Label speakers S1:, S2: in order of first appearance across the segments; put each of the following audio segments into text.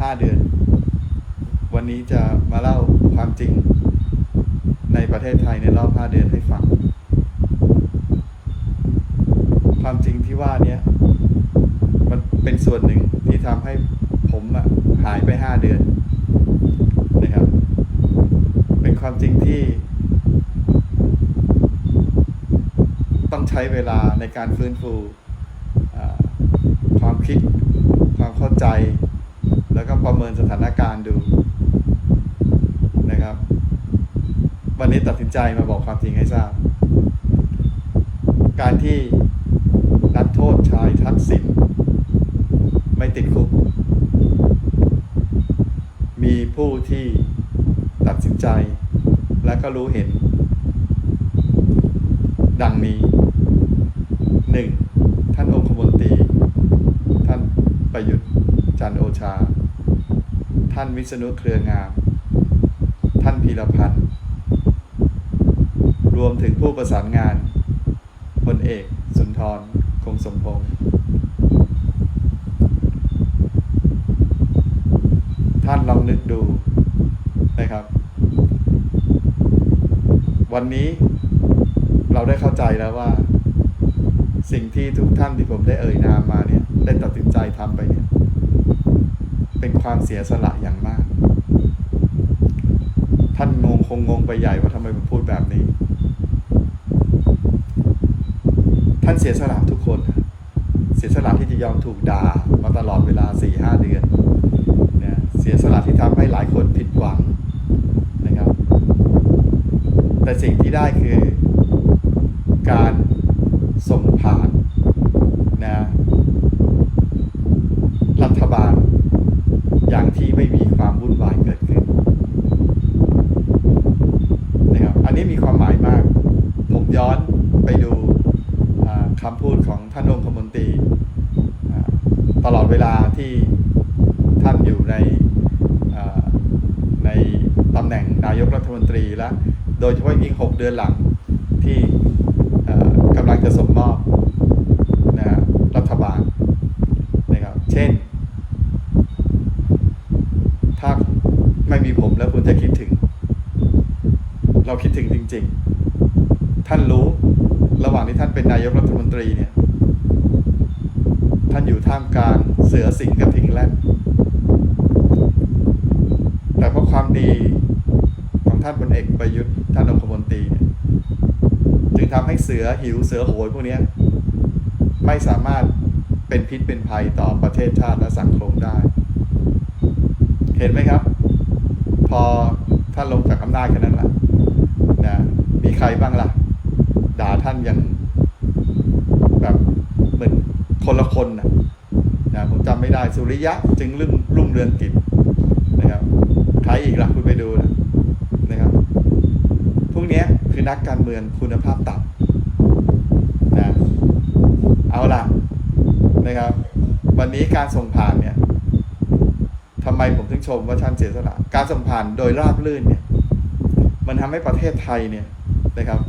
S1: ห้าเดือน วันนี้จะมาเล่าความจริง ในประเทศไทยในรอบห้าเดือนให้ฟัง ความจริงที่ว่าเนี้ยมันเป็นส่วนหนึ่งที่ทำให้ผมอะหายไปห้าเดือนนะครับ เป็นความจริงที่ ต้องใช้เวลาในการฟื้นฟูความคิด ความเข้าใจ แล้วก็ประเมินสถานการณ์ดูนะครับ วันนี้ตัดสินใจมาบอกความจริงให้ทราบ การที่นักโทษชายทักษิณไม่ติดคุก มีผู้ที่ตัดสินใจ และก็รู้เห็น ดังนี้หนึ่งท่านองคมนตรี ท่านประยุทธ์จันโอชา ท่านวิษณุเครืองาม ท่านพีรพันธ์รวมถึงผู้ประสานงานพลเอก สุนทร คงสมพงษ์ท่านลองนึกดูนะครับ วันนี้เราได้เข้าใจแล้วว่า สิ่งที่ทุกท่านที่ผมได้เอ่ยนามมาเนี่ย ได้ตัดสินใจทำไปเนี่ย เป็นความเสียสละอย่างมาก ท่านงงคงงงไปใหญ่ว่าทำไมผมพูดแบบนี้ ท่านเสียสละทุกคน เสียสละที่จะยอมถูกด่ามาตลอดเวลาสี่ห้าเดือนนะเสียสละที่ทำให้หลายคนผิดหวังนะครับ แต่สิ่งที่ได้คือการส่งผ่านนะรัฐบาลอย่างที่ไม่มีความวุ่นวายเกิดขึ้นนะครับอันนี้มีความหมายมาก ผมย้อนไปดู อ่าคำพูดของท่านองคมนตรีตลอดเวลาที่ท่านอยู่ในในตำแหน่งนายกรัฐมนตรีและโดยเฉพาะยิ่ง 6 เดือนหลังที่กำลังจะส่งมอบนะรัฐบาลนะครับเช่น ถ้าไม่มีผมแล้วคุณจะคิดถึง เราคิดถึงจริง ๆ ท่านรู้ ระหว่างที่ท่านเป็นนายกรัฐมนตรีเนี่ย ท่านอยู่ท่ามกลางเสือสิงห์กับทิงแรดแต่เพราะความดีของท่านพลเอกประยุทธ์ท่านองคมนตรีเนี่ยจึงทำให้เสือหิวเสือโหยพวกนี้ไม่สามารถเป็นพิษเป็นภัยต่อประเทศชาติและสังคมได้ เห็นไหมครับ พอท่านลงจากอำนาจแค่นั้นแหละนะมีใครบ้างล่ะาท่านอย่างแบบเหมือน คนละคนนะนะผมจำไม่ได้สุริยะจึงรุ่งรุ่งเรืองกิจนะครับใครอีกล่ะคุณไปดูนะนะครับพวกนี้คือนักการเมืองคุณภาพต่ำนะเอาล่ะนะครับ วันนี้การส่งผ่านเนี่ยทำไมผมถึงชมว่าท่านเสียสละการส่งผ่านโดยราบรื่นเนี่ย มันทำให้ประเทศไทยเนี่ยนะครับ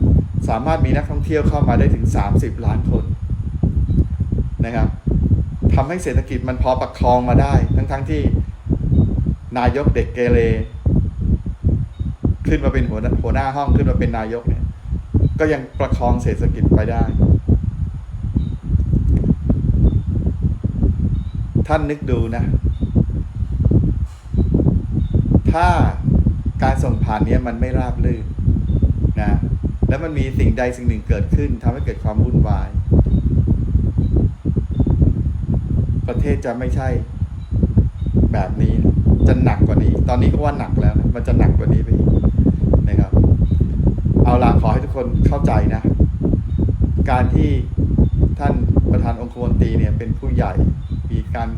S1: สามารถมีนักท่องเที่ยวเข้ามาได้ถึง 30 ล้านคน นะครับทำให้เศรษฐกิจมันพอประคองมาได้ ทั้งๆทที่นายกเด็กเกเรขึ้นมาเป็นหัวหน้าหัวหน้าห้องขึ้นมาเป็นนายกเนี่ย ก็ยังประคองเศรษฐกิจไปได้ ท่านนึกดูนะ ถ้าการส่งผ่านเนี้ยมันไม่ราบรื่นนะแล้วมันมีสิ่งใดสิ่งหนึ่งเกิดขึ้นทำให้เกิดความวุ่นวาย ประเทศจะไม่ใช่แบบนี้จะหนักกว่านี้ ตอนนี้ก็ว่าหนักแล้วนะมันจะหนักกว่านี้ไปอีกนะครับ เอาละขอให้ทุกคนเข้าใจนะ การที่ท่านประธานองคมนตรีเนี่ยเป็นผู้ใหญ่มีการ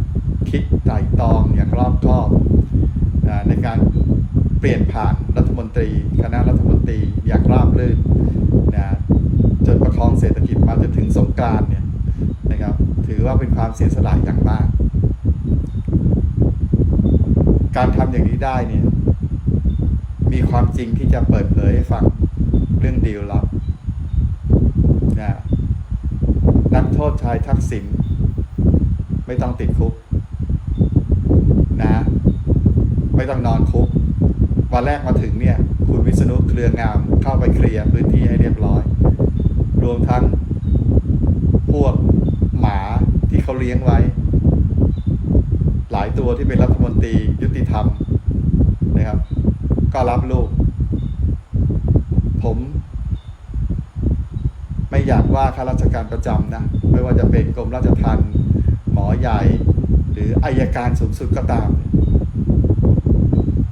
S1: คิดไต่ตองอย่างรอบคอบในการเปลี่ยนผ่านรัฐมนตรี คณะรัฐมนตรีอย่างราบรื่นนะจนประคองเศรษฐกิจมาจนถึงสงกานต์เนี่ย นะครับ ถือว่าเป็นความเสียสละอย่างมาก การทำอย่างนี้ได้เนี่ย มีความจริงที่จะเปิดเผยให้ฟังเรื่องดีลลับนะนักโทษชายทักษิณไม่ต้องติดคุกนะ ไม่ต้องนอนคุก วันแรกมาถึงเนี่ย คุณวิษณุเครืองามเข้าไปเคลียร์พื้นที่ให้เรียบร้อย รวมทั้งพวก เขาเลี้ยงไว้ หลายตัวที่เป็นรัฐมนตรียุติธรรมนะครับ ก็รับลูก ผม ไม่อยากว่าข้าราชการประจำนะ ไม่ว่าจะเป็นกรมราชทัณฑ์หมอใหญ่ หรืออายการสูงสุดก็ตาม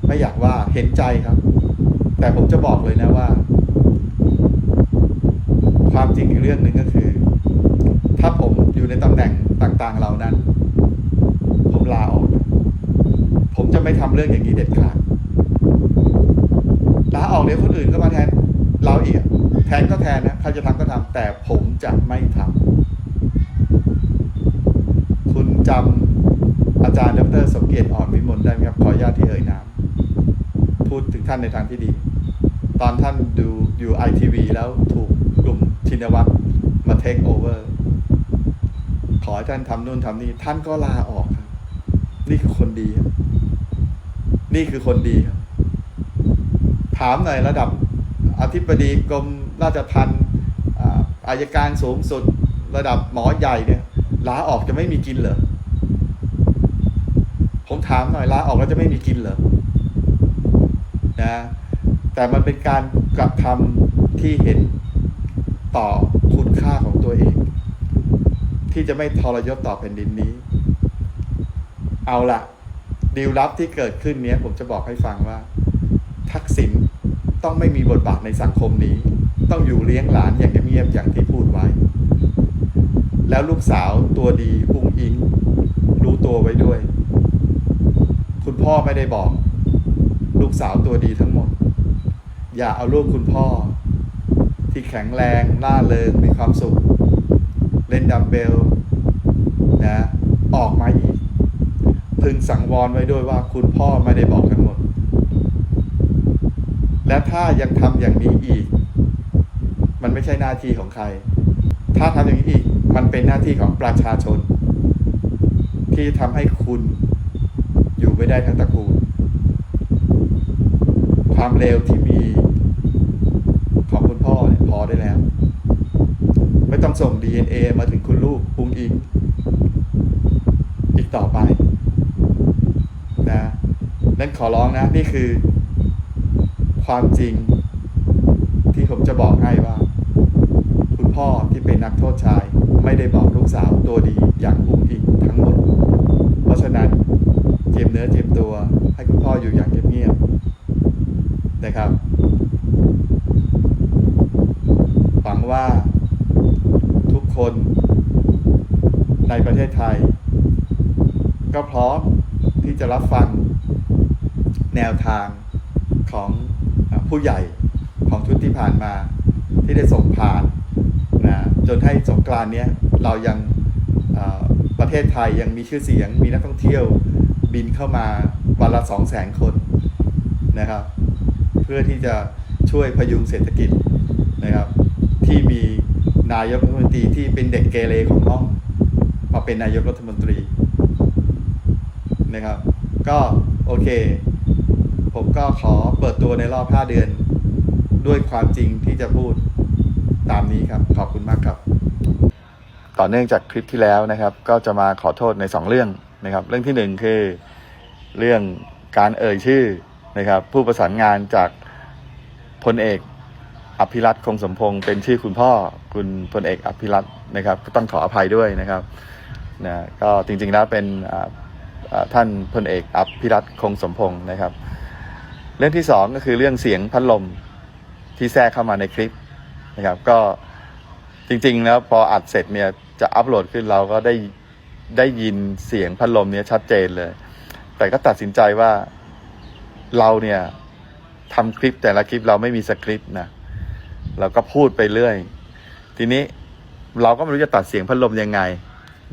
S1: ไม่อยากว่าเห็นใจครับ แต่ผมจะบอกเลยนะว่า ความจริงอีกเรื่องหนึ่งก็คือ ถ้าผม อยู่ในตำแหน่งต่างๆเหล่านั้น ผมลาออก ผมจะไม่ทำเรื่องอย่างนี้เด็ดขาดลาออกเดี๋ยวคนอื่นก็มาแทนเราอีกอะแทนก็แทนนะใครจะทำก็ทำแต่ผมจะไม่ทำคุณจำอาจารย์ดรสมเกียรติอ่อนวิมลได้ไหมครับขออนุญาตที่เอ่ยนามพูดถึงท่านในทางที่ดี ตอนท่านดูอยู่ไอทีวีแล้วถูกกลุ่มชินวัตรมาเทคโอเวอร์ อท่านทำนู่นทำนี่ท่านก็ลาออกครับ นี่คือคนดีครับนี่คือคนดีครับ ถามหน่อยระดับอธิบดีกรมราชทัณฑ์อาอายการสูงสุดระดับหมอใหญ่เนี่ยลาออกจะไม่มีกินเหรอผมถามหน่อยลาออกแล้วจะไม่มีกินเหรอนะแต่มันเป็นการกระทำที่เห็นต่อคุณค่าของตัวเอง ที่จะไม่ทรยศต่อแผ่นดินนี้ เอาละดีลลับที่เกิดขึ้นเนี้ย ผมจะบอกให้ฟังว่า ทักษิณต้องไม่มีบทบาทในสังคมนี้ ต้องอยู่เลี้ยงหลานอย่างเงียบๆอย่างที่พูดไว้ แล้วลูกสาวตัวดีอุ้งอิง รู้ตัวไว้ด้วย คุณพ่อไม่ได้บอก ลูกสาวตัวดีทั้งหมด อย่าเอาลูกคุณพ่อ ที่แข็งแรงล่าเริงมีความสุข เล่นดัมเบลนะออกมาอีก พึงสังวรไว้ด้วยว่าคุณพ่อไม่ได้บอกทั้งหมด และถ้ายังทำอย่างนี้อีก มันไม่ใช่หน้าที่ของใคร ถ้าทำอย่างนี้อีก มันเป็นหน้าที่ของประชาชน ที่ทำให้คุณอยู่ไม่ได้ทั้งตระกูล ความเร็วที่มีของคุณพ่อพอได้แล้ว ต้องส่ง DNA มาถึงคุณลูกปุงอิง อีกต่อไปนะนั่นขอร้องนะ นี่คือ ความจริง ที่ผมจะบอกให้ว่า คุณพ่อที่เป็นนักโทษชาย ไม่ได้บอกลูกสาวตัวดีอย่างปุงอิงทั้งหมด เพราะฉะนั้นเจียมเนื้อเจียมตัว ให้คุณพ่ออยู่อย่างเงียบๆนะครับหวังว่า คนในประเทศไทย ก็พร้อมที่จะรับฟังแนวทางของผู้ใหญ่ของชุดที่ผ่านมาที่ได้ส่งผ่านนะจนให้สงกรานเนี้ยเรายังประเทศไทยยังมีชื่อเสียง มีนักท่องเที่ยวบินเข้ามาวันละสองแสนคนนะครับ เพื่อที่จะช่วยพยุงเศรษฐกิจนะครับ ที่มี นายกรัฐมนตรีที่เป็นเด็กเกเรของห้องมาเป็นนายกรัฐมนตรีนะครับ ก็โอเค ผมก็ขอเปิดตัวในรอบ 5 เดือน ด้วยความจริงที่จะพูดตามนี้ครับ ขอบคุณมากครับ ต่อเนื่องจากคลิปที่แล้วนะครับ ก็จะมาขอโทษใน 2 เรื่องนะครับ เรื่องที่ 1 คือเรื่องการเอ่ยชื่อนะครับ ผู้ประสานงานจากพลเอกอภิรัตคงสมพงศ์เป็นชื่อคุณพ่อ คุณพลเอกอภิรัตนะครับต้องขออภัยด้วยนะครับนะก็จริงๆแล้วเป็นท่านพลเอกอภิรัตคงสมพงศ์นะครับ เรื่องที่สองก็คือเรื่องเสียงพัดลมที่แทรกเข้ามาในคลิปนะครับ ก็จริงๆแล้วพออัดเสร็จเนี่ยจะอัปโหลดขึ้นเราก็ได้ได้ยินเสียงพัดลมเนี้ยชัดเจนเลย แต่ก็ตัดสินใจว่าเราเนี่ยทำคลิปแต่ละคลิปเราไม่มีสคริปต์นะเราก็พูดไปเรื่อย ทีนี้เราก็ไม่รู้จะตัดเสียงพัดลมยังไง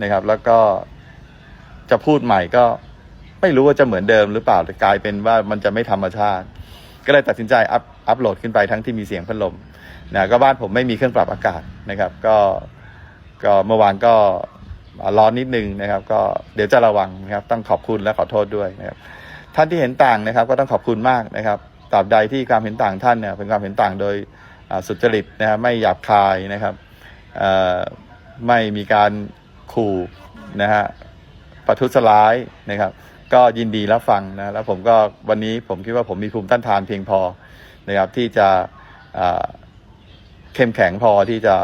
S1: นะครับ แล้วก็จะพูดใหม่ก็ไม่รู้ว่าจะเหมือนเดิมหรือเปล่าแต่กลายเป็นว่ามันจะไม่ธรรมชาติ ก็เลยตัดสินใจอัพอัพโหลดขึ้นไปทั้งที่มีเสียงพัดลมนะก็บ้านผมไม่มีเครื่องปรับอากาศนะครับ ก็ก็เมื่อวานก็ร้อนนิดนึงนะครับ ก็เดี๋ยวจะระวังนะครับ ต้องขอบคุณและขอโทษด้วยนะครับ ท่านที่เห็นต่างนะครับ ก็ต้องขอบคุณมากนะครับตราบใดที่ความเห็นต่างท่านเนี่ยเป็นความเห็นต่างโดย สุจริตนะครับไม่หยาบคายนะครับไม่มีการขู่นะฮะประทุษร้ายนะครับ ก็ยินดีรับฟังนะแล้วผมก็วันนี้ผมคิดว่าผมมีภูมิต้านทานเพียงพอนะครับที่จะเข้มแข็งพอที่จะ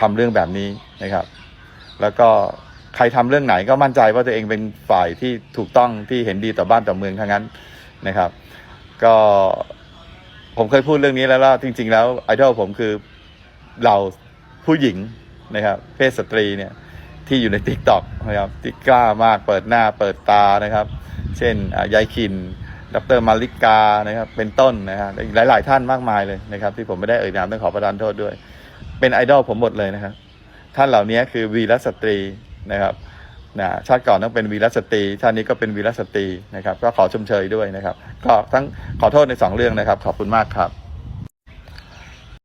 S1: ทำเรื่องแบบนี้นะครับ แล้วก็ใครทำเรื่องไหนก็มั่นใจว่าตัวเองเป็นฝ่ายที่ถูกต้องที่เห็นดีต่อบ้านต่อเมืองทั้งนั้นนะครับ ก็ ผมเคยพูดเรื่องนี้แล้วว่าจริง ๆ แล้วไอดอลผมคือเราผู้หญิงนะครับ เพศสตรีเนี่ยที่อยู่ในทิกตอกนะครับที่กล้ามากเปิดหน้าเปิดตานะครับ เช่นยายคินดรมาริกานะครับ เป็นต้นนะฮะหลาย ๆ ท่านมากมายเลยนะครับ ที่ผมไม่ได้เอ่ยนามต้องขอประทานโทษด้วย เป็นไอดอลผมหมดเลยนะครับ ท่านเหล่านี้คือวีรสตรีนะครับ นะชาติก่อนต้องเป็นวีรสตรีชาตินี้ก็เป็นวีรสตรีนะครับ ก็ขอชมเชยด้วยนะครับ ก็ทั้งขอโทษในสองเรื่องนะครับ ขอบคุณมากครับ